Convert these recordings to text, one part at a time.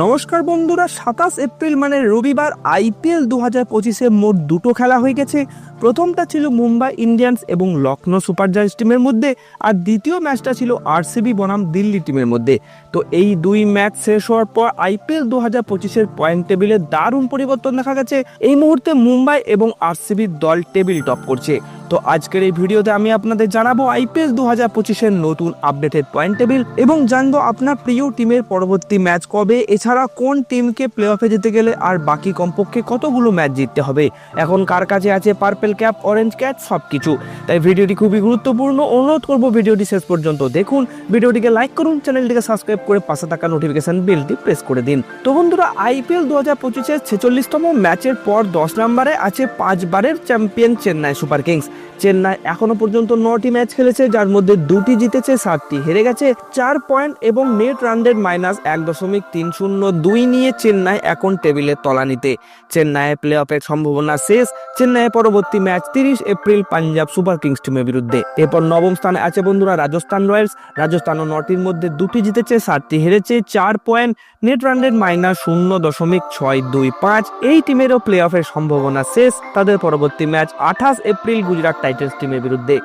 নমস্কার বন্ধুরা, সাতাশ এপ্রিল মানে রবিবার, আইপিএল দু হাজার পঁচিশে মোট দুটো খেলা হয়ে গেছে। প্রথমটা ছিল মুম্বাই ইন্ডিয়ান্স এবং লখনৌ সুপার জায়ান্টস টিমের মধ্যে, আর দ্বিতীয় ম্যাচটা ছিল আরসিবি বনাম দিল্লি টিমের মধ্যে। তো এই দুই ম্যাচ শেষ হওয়ার পর আইপিএল দু হাজার পঁচিশের পয়েন্ট টেবিলে দারুণ পরিবর্তন দেখা গেছে। এই মুহূর্তে মুম্বাই এবং আরসিবির দল টেবিল টপ করছে। তো আজকের এই ভিডিওতে আমি আপনাদের জানাব আইপিএল দু হাজার পঁচিশের নতুন আপডেটেড পয়েন্ট টেবিল এবং জানব আপনার প্রিয় টিমের পরবর্তী ম্যাচ কবে, এছাড়া কোন টিমকে প্লে অফে যেতে গেলে আর বাকি কমপক্ষে কতগুলো ম্যাচ জিততে হবে, এখন কার কাছে আছে পার্পেল ক্যাপ অরেঞ্জ ক্যাপ সব কিছু তাই ভিডিওটি খুবই গুরুত্বপূর্ণ। অনুরোধ করব ভিডিওটি শেষ পর্যন্ত দেখুন, ভিডিওটিকে লাইক করুন, চ্যানেলটিকে সাবস্ক্রাইব করে পাশে থাকা নোটিফিকেশন বেলটি প্রেস করে দিন। তো বন্ধুরা, আইপিএল দু হাজার পঁচিশের ছেচল্লিশতম ম্যাচের পর দশ নম্বরে আছে পাঁচবারের champion Chennai super kings. Chennai এখনও পর্যন্ত নটি ম্যাচ খেলেছে, যার মধ্যে দুটি জিতেছে, সাতটি হেরে গেছে। চার পয়েন্ট এবং নেট রান মাইনাস এক দশমিক তিন শূন্য দুই নিয়ে চেন্নাই এখন টেবিলের তলানিতে চেন্নাইয়ের প্লে অফের সম্ভাবনা শেষ। চেন্নাইয়ের পরবর্তী ম্যাচ তিরিশ এপ্রিল পাঞ্জাব সুপার কিংস টিমের বিরুদ্ধে। এরপর নবম স্থানে আছে বন্ধুরা রাজস্থান রয়্যালস। রাজস্থান ও নটির মধ্যে দুটি জিতেছে, সাতটি হেরেছে। চার পয়েন্ট, নেট রান মাইনাস শূন্য দশমিক ছয় দুই পাঁচ। এই টিমেরও প্লে অফের সম্ভাবনা শেষ। তাদের পরবর্তী ম্যাচ আঠাশ এপ্রিল গুজরাট টাইটান্স টিমের বিরুদ্ধে।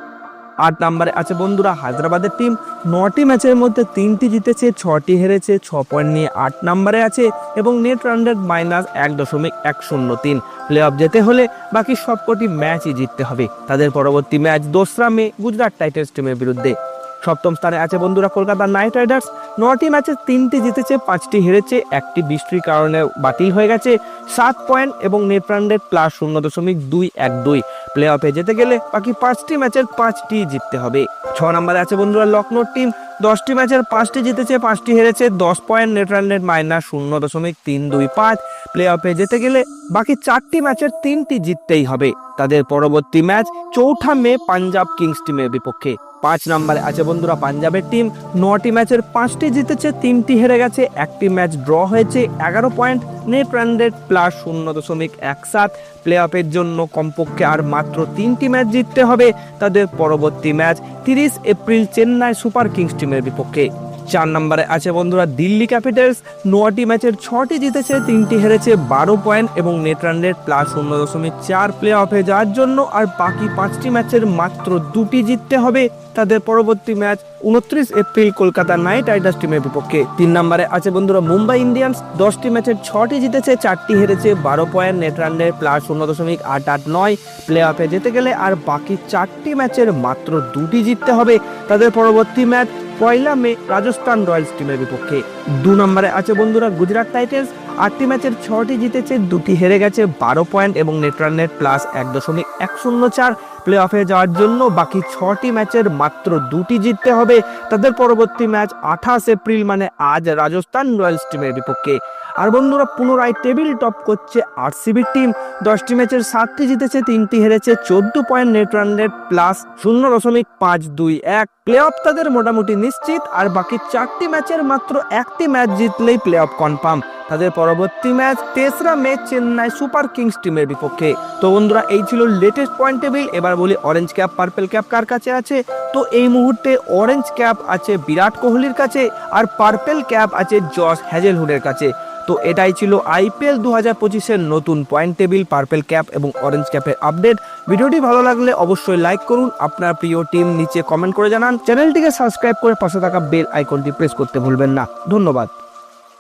আট নম্বরে আছে বন্ধুরা হায়দ্রাবাদের টিম নটি ম্যাচের মধ্যে তিনটি জিতেছে, ছটি হেরেছে, ছ পয়েন্ট নিয়ে আট নম্বরে আছে এবং নেট রান রেট মাইনাস এক দশমিক এক শূন্য তিন। প্লে অফ যেতে হলে বাকি সবকটি ম্যাচই জিততে হবে। তাদের পরবর্তী ম্যাচ দোসরা মে গুজরাট টাইটান্স টিমের বিরুদ্ধে। সপ্তম স্থানে আছে বন্ধুরা কলকাতা নাইট রাইডার্স। নটি ম্যাচে তিনটি জিতেছে, পাঁচটি হেরেছে, একটি বৃষ্টির কারণে বাতিল হয়ে গেছে। সাত পয়েন্ট এবং নেট প্লাস শূন্য দশমিক দুই এক দুই। প্লে অফে যেতে গেলে বাকি পাঁচটি ম্যাচের পাঁচটি জিততে হবে। ছ নম্বরে আছে বন্ধুরা লখনৌ টিম। দশটি ম্যাচের পাঁচটি জিতেছে, পাঁচটি হেরেছে, দশ point net run rate minus শূন্য দশমিক তিন দুই পাঁচ। প্লে অফে যেতে গেলে বাকি চারটি ম্যাচের তিনটি জিততেই হবে। তাদের পরবর্তী ম্যাচ চৌঠা মে পাঞ্জাব কিংস টিমের বিপক্ষে। পাঁচ নম্বরে আছে বন্ধুরা পাঞ্জাবের টিম। নটি ম্যাচের পাঁচটি জিতেছে, তিনটি হেরে গেছে, একটি ম্যাচ ড্র হয়েছে, এগারো point net run rate plus শূন্য দশমিক এক সাত। প্লে অফের জন্য কমপক্ষে আর মাত্র তিনটি ম্যাচ জিততে হবে তাদের পরবর্তী ম্যাচ তিরিশ এপ্রিল চেন্নাই সুপার কিংস টিমের বিপক্ষে। চার নম্বরে আছে বন্ধুরা দিল্লি ক্যাপিটালস। নটি ম্যাচের ছটি জিতেছে, তিনটি হেরেছে, বারো পয়েন্ট এবং নেট রান রেট প্লাস শূন্য দশমিক চার প্লে অফে যাওয়ার জন্য আর বাকি পাঁচটি ম্যাচের মাত্র দুটি জিততে হবে। তাদের পরবর্তী ম্যাচ উনত্রিশ এপ্রিল কলকাতা নাইট রাইডার্স টিমের বিপক্ষে। তিন নম্বরে আছে বন্ধুরা মুম্বাই ইন্ডিয়ান্স। দশটি ম্যাচের ছটি জিতেছে, চারটি হেরেছে, বারো point net run rate plus শূন্য দশমিক আট আট নয়। প্লে অফে যেতে গেলে আর বাকি চারটি ম্যাচের মাত্র দুটি জিততে হবে। তাদের পরবর্তী ম্যাচ পয়লা মে রাজস্থান রয়্যালস টিমের বিপক্ষে। দু নম্বরে আছে বন্ধুরা গুজরাট টাইটেন্স। আটটি ম্যাচের ছটি জিতেছে, দুটি হেরে গেছে, বারো পয়েন্ট এবং নেটরান নেট প্লাস এক দশমিক এক শূন্য চার। প্লে অফে যাওয়ার জন্য বাকি ছটি ম্যাচের মাত্র দুটি জিততে হবে। তাদের পরবর্তী ম্যাচ আঠাশ এপ্রিল মানে আজ রাজস্থান রয়্যালস টিমের বিপক্ষে। আর বন্ধুরা পুনরায় টেবিল টপ করছে আরসিবি টিম। দশটি ম্যাচের সাতটি জিতেছে, তিনটি হেরেছে, চোদ্দ পয়েন্ট নেট প্লাস শূন্য দশমিক পাঁচ দুই এক। প্লে অফ তাদের মোটামুটি নিশ্চিত, আর বাকি চারটি ম্যাচের মাত্র একটি ম্যাচ জিতলেই প্লে অফ কনফার্ম তাদের পরবর্তী ম্যাচ তেসরা মে চেন্নাই সুপার কিংস টিমের বিপক্ষে। তো বন্ধুরা, এই ছিল লেটেস্ট পয়েন্ট টেবিল এবার বলি অরেঞ্জ ক্যাপ পার্পেল ক্যাপ কার কাছে আছে? তো এই মুহূর্তে অরেঞ্জ ক্যাপ আছে বিরাট কোহলির কাছে, আর পার্পেল ক্যাপ আছে জস হ্যাজেলহুডের কাছে। তো এটাই ছিল আইপিএল দু হাজার পঁচিশের নতুন পয়েন্ট টেবিল পার্পেল ক্যাপ এবং অরেঞ্জ ক্যাপের আপডেট ভিডিওটি ভালো লাগলে অবশ্যই লাইক করুন। আপনার প্রিয় টিম নিচে কমেন্ট করে জানান। চ্যানেলটিকে সাবস্ক্রাইব করে পাশে থাকা বেল আইকনটি প্রেস করতে ভুলবেন না। ধন্যবাদ।